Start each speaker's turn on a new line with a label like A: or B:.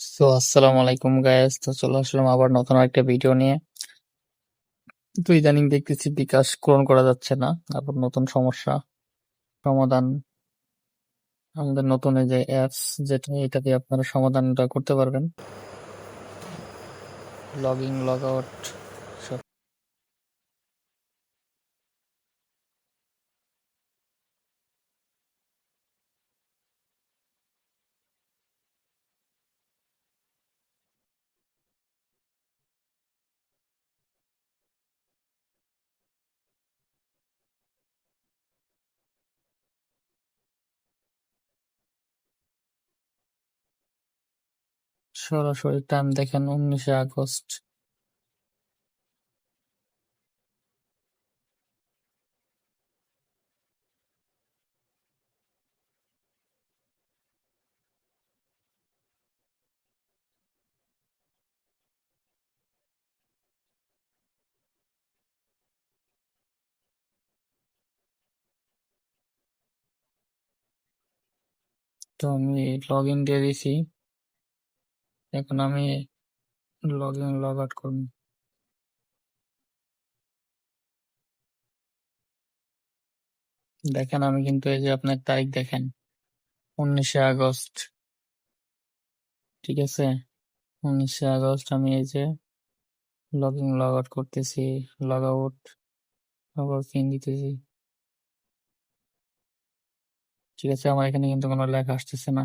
A: So আসসালামু আলাইকুম guys তো চলে আসলাম আবার নতুন একটা ভিডিও নিয়ে। তো ইদানিং দেখতেছি বিকাশ ক্লোন করা যাচ্ছে না আবার নতুন সমস্যা, সমাধান। আমাদের নতুন যে অ্যাপস যেটা এটা দিয়ে আপনারা সমাধানটা করতে পারবেন। লগ ইন লগ আউট সরাসরি টাইম দেখেন উনিশে আগস্ট। তো আমি লগ ইন দিয়ে দিছি। এখন আমি লগ ইন লগ আউট করব। দেখেন, আমি কিন্তু এই যে আপনার তারিখ দেখেন, উনিশে আগস্ট, ঠিক আছে? উনিশে আগস্ট আমি এই যে লগ ইন লগ আউট করতেছি লগ আউট আবার পিন দিতেছি। ঠিক আছে, আমার এখানে কিন্তু কোনো লেখা আসতেছে না।